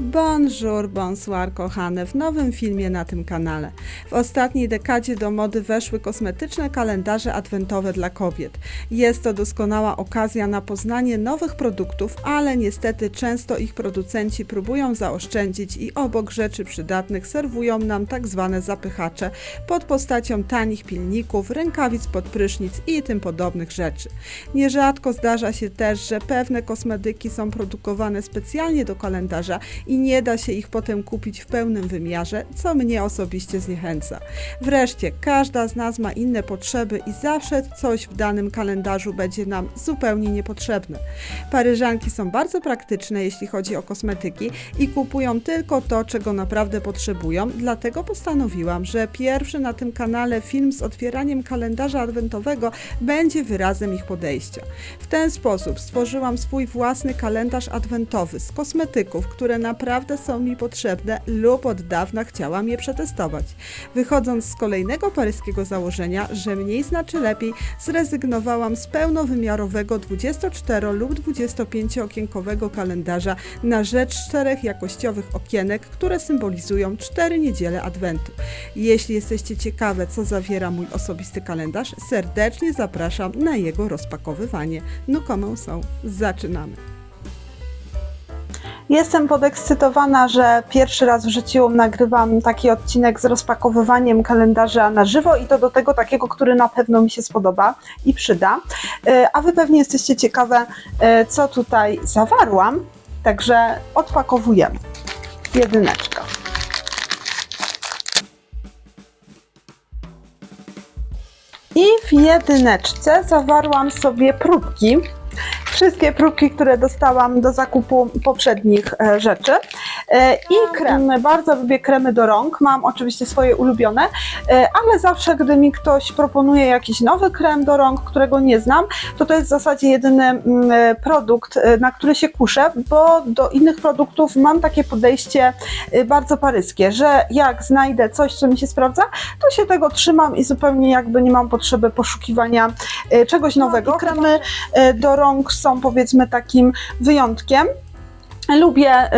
Bonjour, bonsoir kochane, w nowym filmie na tym kanale. W ostatniej dekadzie do mody weszły kosmetyczne kalendarze adwentowe dla kobiet. Jest to doskonała okazja na poznanie nowych produktów, ale niestety często ich producenci próbują zaoszczędzić i obok rzeczy przydatnych serwują nam tak zwane zapychacze pod postacią tanich pilników, rękawic pod prysznic i tym podobnych rzeczy. Nierzadko zdarza się też, że pewne kosmetyki są produkowane specjalnie do kalendarza i nie da się ich potem kupić w pełnym wymiarze, co mnie osobiście zniechęca. Wreszcie, każda z nas ma inne potrzeby i zawsze coś w danym kalendarzu będzie nam zupełnie niepotrzebne. Paryżanki są bardzo praktyczne, jeśli chodzi o kosmetyki i kupują tylko to, czego naprawdę potrzebują, dlatego postanowiłam, że pierwszy na tym kanale film z otwieraniem kalendarza adwentowego będzie wyrazem ich podejścia. W ten sposób stworzyłam swój własny kalendarz adwentowy z kosmetyków, które naprawdę są mi potrzebne lub od dawna chciałam je przetestować. Wychodząc z kolejnego paryskiego założenia, że mniej znaczy lepiej, zrezygnowałam z pełnowymiarowego 24 lub 25 okienkowego kalendarza na rzecz czterech jakościowych okienek, które symbolizują cztery niedziele Adwentu. Jeśli jesteście ciekawe, co zawiera mój osobisty kalendarz, serdecznie zapraszam na jego rozpakowywanie. No comment są. Zaczynamy. Jestem podekscytowana, że pierwszy raz w życiu nagrywam taki odcinek z rozpakowywaniem kalendarza na żywo i to do tego takiego, który na pewno mi się spodoba i przyda. E, A Wy pewnie jesteście ciekawe, e, co tutaj zawarłam, także odpakowujemy. Jedyneczka. I w jedyneczce zawarłam sobie próbki. Wszystkie próbki, które dostałam do zakupu poprzednich e, rzeczy. E, I kremy. Bardzo lubię kremy do rąk. Mam oczywiście swoje ulubione, e, ale zawsze, gdy mi ktoś proponuje jakiś nowy krem do rąk, którego nie znam, to to jest w zasadzie jedyny mm, e, produkt, na który się kuszę, bo do innych produktów mam takie podejście bardzo paryskie, że jak znajdę coś, co mi się sprawdza, to się tego trzymam i zupełnie jakby nie mam potrzeby poszukiwania czegoś nowego. Kremy do rąk są powiedzmy takim wyjątkiem. Lubię y,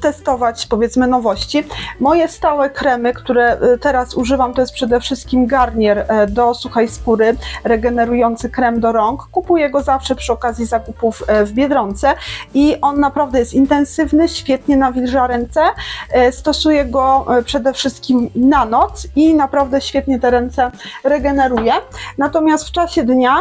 testować powiedzmy nowości. Moje stałe kremy, które y, teraz używam, to jest przede wszystkim Garnier y, do suchej skóry, regenerujący krem do rąk. Kupuję go zawsze przy okazji zakupów y, w Biedronce i on naprawdę jest intensywny, świetnie nawilża ręce. Y, Stosuję go przede wszystkim na noc i naprawdę świetnie te ręce regeneruje. Natomiast w czasie dnia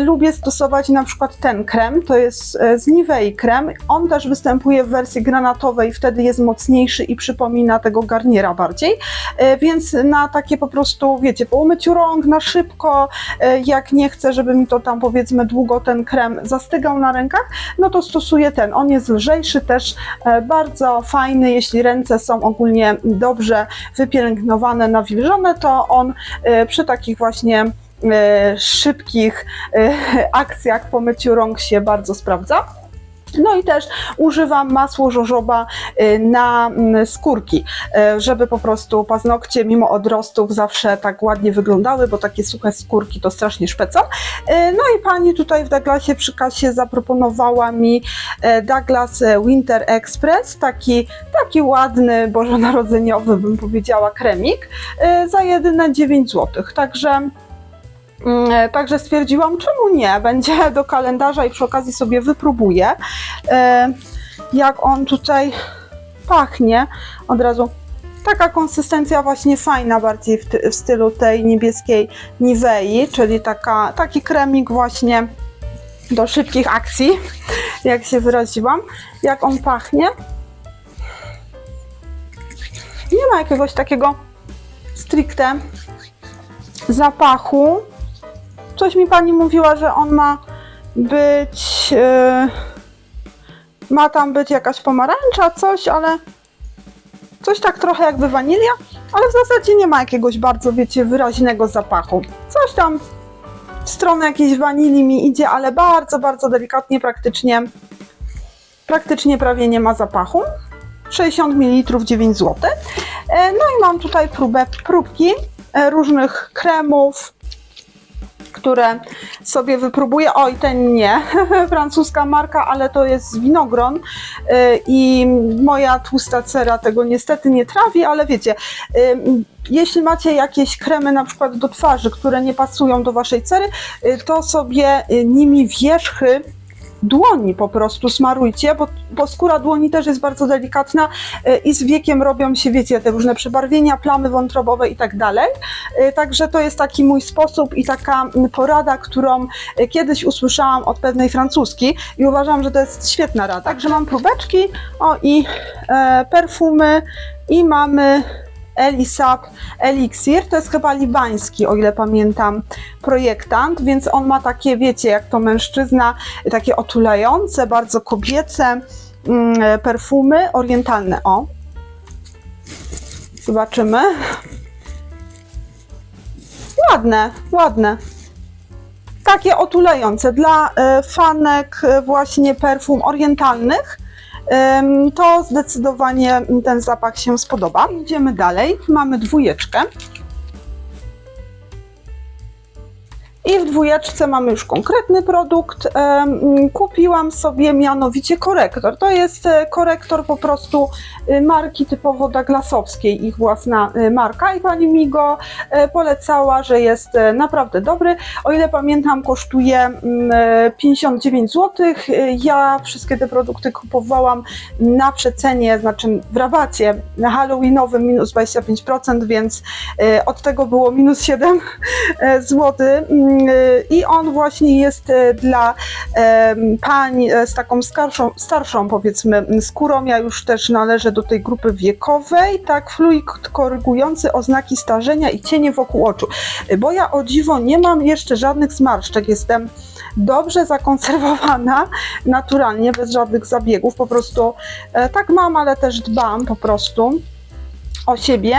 lubię stosować na przykład ten krem, to jest z Nivei krem. On też występuje w wersji granatowej, wtedy jest mocniejszy i przypomina tego garniera bardziej. Y, Więc na takie po prostu, wiecie, po umyciu rąk, na szybko, y, jak nie chcę, żeby mi to tam powiedzmy długo ten krem zastygał na rękach, no to stosuję ten. On jest lżejszy też, e, bardzo fajny, jeśli ręce są ogólnie dobrze wypielęgnowane, nawilżone, to on e, przy takich właśnie e, szybkich e, akcjach po myciu rąk się bardzo sprawdza. No i też używam masło żożoba y, na mm, skórki, y, żeby po prostu paznokcie mimo odrostów zawsze tak ładnie wyglądały, bo takie suche skórki to strasznie szpecą. Y, No i pani tutaj w Douglasie przy kasie zaproponowała mi Douglas Winter Express, taki, taki ładny, bożonarodzeniowy bym powiedziała kremik, za jedyne 9 zł. Także Także stwierdziłam, czemu nie? Będzie do kalendarza i przy okazji sobie wypróbuję, e, jak on tutaj pachnie. Od razu taka konsystencja właśnie fajna, bardziej w, w stylu tej niebieskiej Nivei, czyli taka, taki kremik właśnie do szybkich akcji, jak się wyraziłam. Jak on pachnie? Nie ma jakiegoś takiego stricte zapachu. Coś mi pani mówiła, że on ma być. e, ma tam być jakaś pomarańcza, coś, ale. Coś tak trochę jakby wanilia, ale w zasadzie nie ma jakiegoś bardzo, wiecie, wyraźnego zapachu. Coś tam w stronę jakiejś wanilii mi idzie, ale bardzo, bardzo delikatnie, praktycznie. Praktycznie prawie nie ma zapachu. 60 ml 9 zł. No i mam tutaj próbę, próbki e, różnych kremów, które sobie wypróbuję. Oj, ten nie, francuska marka, ale to jest winogron y, i moja tłusta cera tego niestety nie trawi, ale wiecie, y, jeśli macie jakieś kremy na przykład do twarzy, które nie pasują do waszej cery, y, to sobie nimi wierzchy dłoni po prostu smarujcie, bo, bo skóra dłoni też jest bardzo delikatna y, i z wiekiem robią się, wiecie, te różne przebarwienia, plamy wątrobowe i tak dalej. Y, Także to jest taki mój sposób i taka porada, którą y, kiedyś usłyszałam od pewnej francuski i uważam, że to jest świetna rada. Także mam próbeczki, o i e, perfumy i mamy Elisab Elixir, to jest chyba libański, o ile pamiętam, projektant, więc on ma takie, wiecie, jak to mężczyzna, takie otulające, bardzo kobiece mm, perfumy orientalne. O, zobaczymy. Ładne, ładne. Takie otulające dla e, fanek e, właśnie perfum orientalnych. To zdecydowanie ten zapach się spodoba. Idziemy dalej. Mamy dwójeczkę. I w dwójeczce mamy już konkretny produkt. Kupiłam sobie mianowicie korektor. To jest e, korektor po prostu y, marki typowo Douglasowskiej, ich własna y, marka i pani mi go e, polecała, że jest e, naprawdę dobry. O ile pamiętam, kosztuje mm, e, 59 zł. Ja wszystkie te produkty kupowałam na przecenie, znaczy w rabacie na Halloweenowym minus 25%, więc e, od tego było minus 7 zł. I on właśnie jest e, dla em, pań e, z taką starszą, starszą powiedzmy skórą. Ja już też należę do tej grupy wiekowej. Tak, fluid korygujący oznaki starzenia i cienie wokół oczu. E, Bo ja o dziwo nie mam jeszcze żadnych zmarszczek. Jestem dobrze zakonserwowana, naturalnie, bez żadnych zabiegów. Po prostu e, tak mam, ale też dbam po prostu o siebie.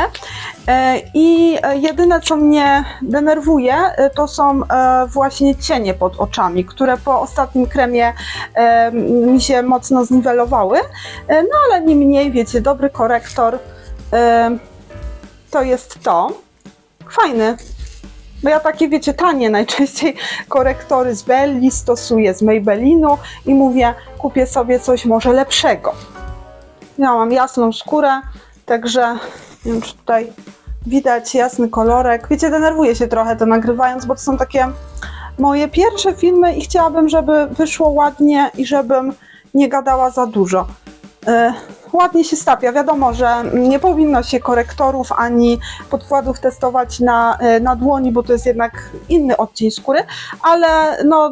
E, I e, jedyne, co mnie denerwuje, e, to są właśnie cienie pod oczami, które po ostatnim kremie mi się mocno zniwelowały. No ale niemniej, wiecie, dobry korektor to jest to. Fajny. Bo ja takie, wiecie, tanie najczęściej korektory z Belli stosuję, z Maybellinu i mówię, kupię sobie coś może lepszego. Ja mam jasną skórę, Także nie wiem, czy tutaj widać jasny kolorek. Wiecie, denerwuję się trochę to nagrywając, bo to są takie moje pierwsze filmy i chciałabym, żeby wyszło ładnie i żebym nie gadała za dużo. E, ładnie się stapia. Wiadomo, że nie powinno się korektorów ani podkładów testować na, e, na dłoni, bo to jest jednak inny odcień skóry, ale no,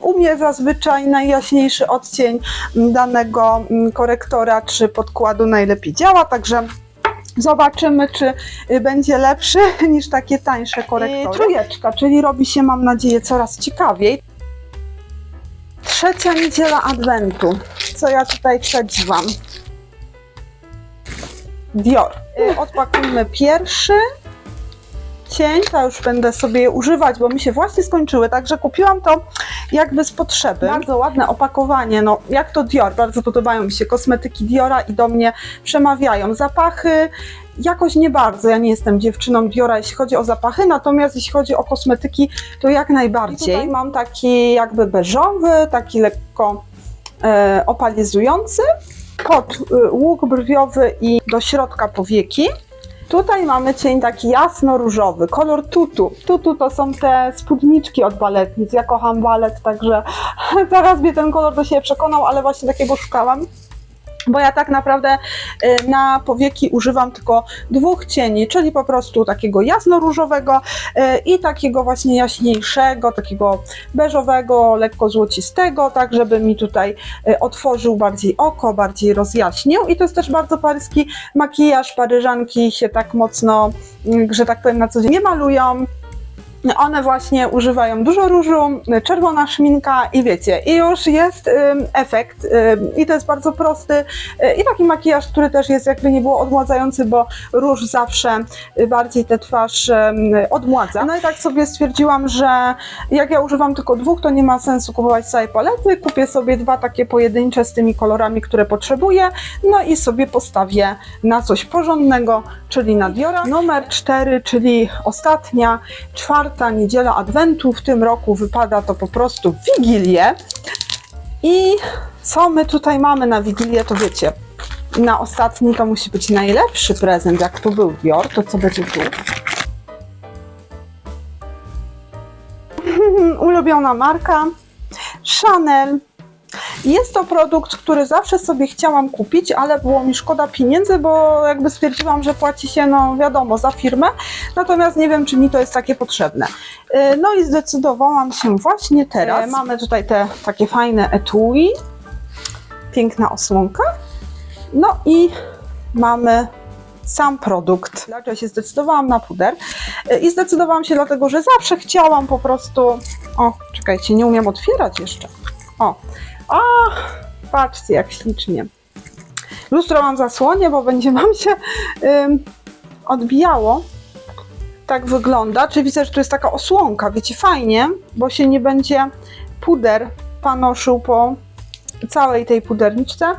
u mnie zazwyczaj najjaśniejszy odcień danego mm, korektora czy podkładu najlepiej działa, także zobaczymy, czy y, będzie lepszy niż takie tańsze korektory. Trójeczka, czyli robi się, mam nadzieję, coraz ciekawiej. Trzecia niedziela Adwentu. Co ja tutaj przedziwam? Dior. Y, Odpakujmy pierwszy cień, to już będę sobie je używać, bo mi się właśnie skończyły, także kupiłam to jakby z potrzeby. Bardzo ładne opakowanie, no jak to Dior, bardzo podobają mi się kosmetyki Diora i do mnie przemawiają. Zapachy jakoś nie bardzo, ja nie jestem dziewczyną Diora, jeśli chodzi o zapachy, natomiast jeśli chodzi o kosmetyki, to jak najbardziej. I tutaj mam taki jakby beżowy, taki lekko e, opalizujący, pod e, łuk brwiowy i do środka powieki. Tutaj mamy cień taki jasno-różowy, kolor tutu. Tutu to są te spódniczki od baletnic. Ja kocham balet, także zaraz mnie ten kolor do siebie przekonał, ale właśnie takiego szukałam. Bo ja tak naprawdę y, na powieki używam tylko dwóch cieni, czyli po prostu takiego jasno-różowego y, i takiego właśnie jaśniejszego, takiego beżowego, lekko złocistego, tak żeby mi tutaj y, otworzył bardziej oko, bardziej rozjaśnił. I to jest też bardzo paryski makijaż. Paryżanki się tak mocno, mm, że tak powiem, na co dzień nie malują. One właśnie używają dużo różu, czerwona szminka i wiecie, i już jest efekt i to jest bardzo prosty y, i taki makijaż, który też jest jakby nie było odmładzający, bo róż zawsze bardziej tę twarz odmładza. No i tak sobie stwierdziłam, że jak ja używam tylko dwóch, to nie ma sensu kupować całej palety, kupię sobie dwa takie pojedyncze z tymi kolorami, które potrzebuję, no i sobie postawię na coś porządnego, czyli na Diora. Numer cztery, czyli ostatnia, czwarta czwarta niedziela Adwentu. W tym roku wypada to po prostu w Wigilię. I co my tutaj mamy na Wigilię, to wiecie, na ostatni to musi być najlepszy prezent. Jak tu był Dior, to co będzie tu? Ulubiona marka Chanel. Jest to produkt, który zawsze sobie chciałam kupić, ale było mi szkoda pieniędzy, bo jakby stwierdziłam, że płaci się, no wiadomo, za firmę, natomiast nie wiem, czy mi to jest takie potrzebne. Yy, No i zdecydowałam się właśnie teraz. Yy, Mamy tutaj te takie fajne etui, piękna osłonka, no i mamy sam produkt. Dlaczego się zdecydowałam na puder? Yy, I zdecydowałam się dlatego, że zawsze chciałam po prostu... O, czekajcie, nie umiem otwierać jeszcze. O, a, patrzcie jak ślicznie. Lustro mam zasłonię, bo będzie wam się ym, odbijało. Tak wygląda. Czy widzę, że to jest taka osłonka, wiecie, fajnie, bo się nie będzie puder panoszył po całej tej puderniczce.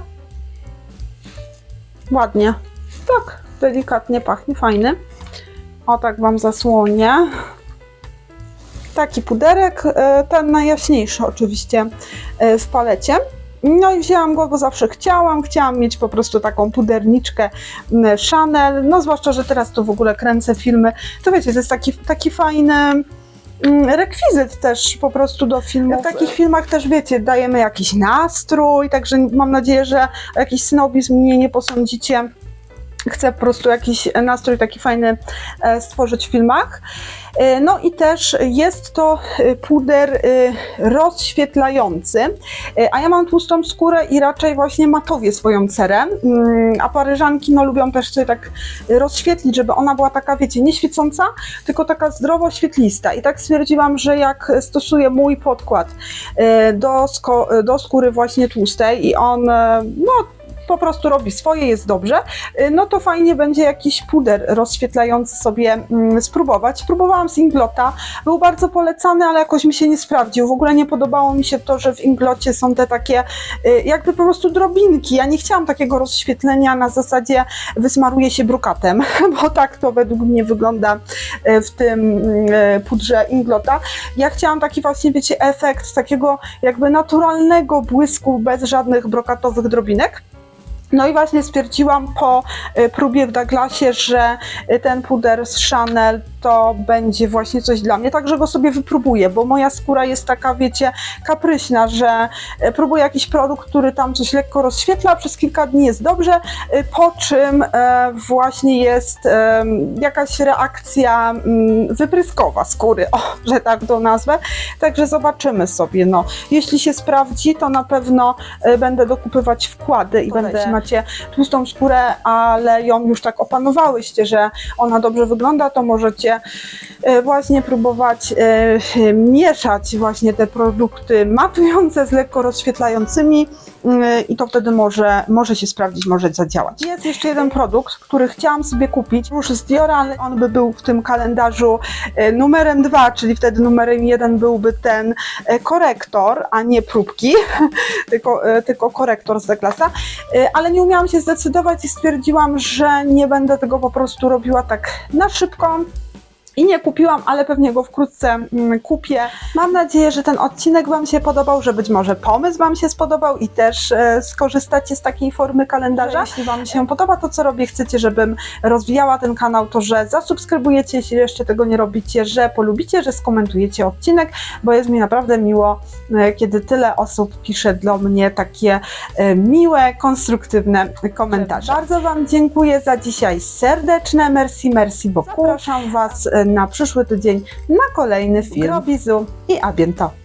Ładnie. Tak, delikatnie pachnie, fajny. O, tak wam zasłonię. Taki puderek, e, ten najjaśniejszy oczywiście e, w palecie. No i wzięłam go, bo zawsze chciałam. Chciałam mieć po prostu taką puderniczkę Chanel. No zwłaszcza, że teraz tu w ogóle kręcę filmy. To wiecie, to jest taki, taki fajny rekwizyt też po prostu do filmów. W takich filmach też wiecie, dajemy jakiś nastrój, także mam nadzieję, że jakiś snobizm mnie nie posądzicie. Chcę po prostu jakiś nastrój taki fajny e, stworzyć w filmach. E, No i też jest to e, puder rozświetlający, a ja mam tłustą skórę i raczej właśnie matowię swoją cerę, Mm, a paryżanki no lubią też sobie tak rozświetlić, żeby ona była taka, wiecie, nie świecąca, tylko taka zdrowo świetlista. I tak stwierdziłam, że jak stosuję mój podkład do, do skóry właśnie tłustej i on, no po prostu robi swoje, jest dobrze, y, no to fajnie będzie jakiś puder rozświetlający sobie mm, spróbować. Próbowałam z Inglota, był bardzo polecany, ale jakoś mi się nie sprawdził. W ogóle nie podobało mi się to, że w Inglocie są te takie y, jakby po prostu drobinki. Ja nie chciałam takiego rozświetlenia na zasadzie wysmaruje się brukatem, bo tak to według mnie wygląda y, w tym pudrze Inglota. Ja chciałam taki właśnie, wiecie, efekt takiego jakby naturalnego błysku bez żadnych brokatowych drobinek. No i właśnie stwierdziłam po y, próbie w Douglasie, że y, ten puder z Chanel to będzie właśnie coś dla mnie, także go sobie wypróbuję, bo moja skóra jest taka, wiecie, kapryśna, że y, próbuję jakiś produkt, który tam coś lekko rozświetla, przez kilka dni jest dobrze, y, po czym e, właśnie jest jakaś reakcja mm, wypryskowa skóry, o, że tak to nazwę, także zobaczymy sobie, no. Jeśli się sprawdzi, to na pewno e, będę dokupywać wkłady i będę, jeśli macie tłustą skórę, ale ją już tak opanowałyście, że ona dobrze wygląda, to możecie e, właśnie próbować e, mieszać właśnie te produkty matujące z lekko rozświetlającymi e, i to wtedy może, może się sprawdzić, może zadziałać. Jest jeszcze jeden produkt, który chciałam sobie kupić, już z on by był w tym kalendarzu e, numerem dwa, czyli wtedy numerem jeden byłby ten korektor, a nie próbki, tylko, tylko korektor z Douglasa, E, ale nie umiałam się zdecydować i stwierdziłam, że nie będę tego po prostu robiła tak na szybko. I nie kupiłam, ale pewnie go wkrótce mm, kupię. Mam nadzieję, że ten odcinek Wam się podobał, że być może pomysł Wam się spodobał i też e, skorzystacie z takiej formy kalendarza. Jeśli Wam się podoba to, co robię, chcecie, żebym rozwijała ten kanał, to że zasubskrybujecie, jeśli jeszcze tego nie robicie, że polubicie, że skomentujecie odcinek, bo jest mi naprawdę miło, e, kiedy tyle osób pisze dla mnie takie e, miłe, konstruktywne komentarze. Bardzo Wam dziękuję za dzisiaj serdeczne, merci, merci beaucoup. Zapraszam Was e, na przyszły tydzień na kolejny film. Gros bisous i a bientôt!